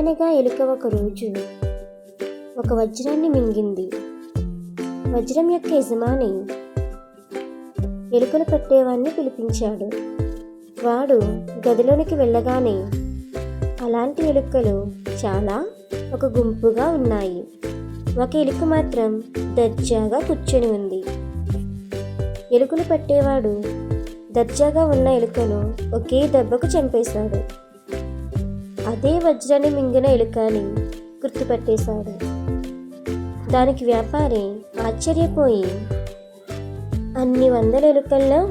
అనగనగా ఎలుక ఒక రోజు ఒక వజ్రాన్ని మింగింది. వజ్రం యొక్క యజమాని ఎలుకలు పట్టేవాడిని పిలిపించాడు. వాడు గదిలోనికి వెళ్ళగానే అలాంటి ఎలుకలు చాలా ఒక గుంపుగా ఉన్నాయి. ఒక ఎలుక మాత్రం దర్జాగా కూర్చొని ఉంది. ఎలుకలు పట్టేవాడు దర్జాగా ఉన్న ఎలుకను ఒకే దెబ్బకు చంపేశాడు. అదే వజ్రాన్ని మింగిన ఎలుకని గుర్తుపట్టేశాడు. దానికి వ్యాపారి ఆశ్చర్యపోయి అన్ని వందల ఎలుకల్లో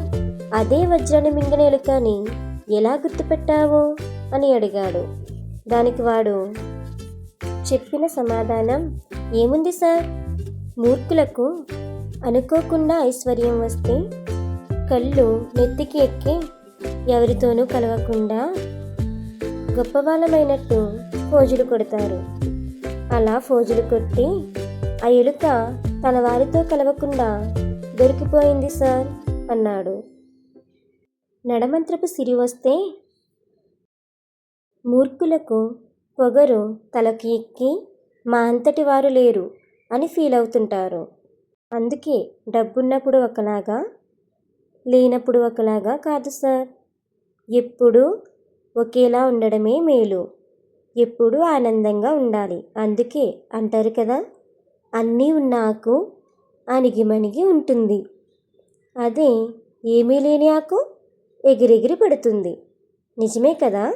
అదే వజ్రాన్ని మింగిన ఎలుకని ఎలా గుర్తుపెట్టావు? అని అడిగాడు. దానికి వాడు చెప్పిన సమాధానం ఏముంది సార్? మూర్ఖులకు అనుకోకుండా ఐశ్వర్యం వస్తే కళ్ళు నెత్తికి ఎక్కి ఎవరితోనూ కలవకుండా గొప్పవాళ్ళమైనట్టు ఫోజులు కొడతారు. అలా ఫోజులు కొట్టి ఆ ఎలుక తన వారితో కలవకుండా దొరికిపోయింది సార్ అన్నాడు. నడమంత్రపు సిరి వస్తే మూర్ఖులకు పొగరు తలకి ఎక్కి మా అంతటి వారు లేరు అని ఫీల్ అవుతుంటారు. అందుకే డబ్బున్నప్పుడు ఒకలాగా లేనప్పుడు ఒకలాగా కాదు సార్. ఎప్పుడూ ఒకేలా ఉండడమే మేలు. ఎప్పుడూ ఆనందంగా ఉండాలి. అందుకే అంటారు కదా అన్నీ ఉన్న ఆకు అణిగిమణిగి ఉంటుంది. అదే ఏమీ లేని ఆకు ఎగిరెగిరి పడుతుంది. నిజమే కదా?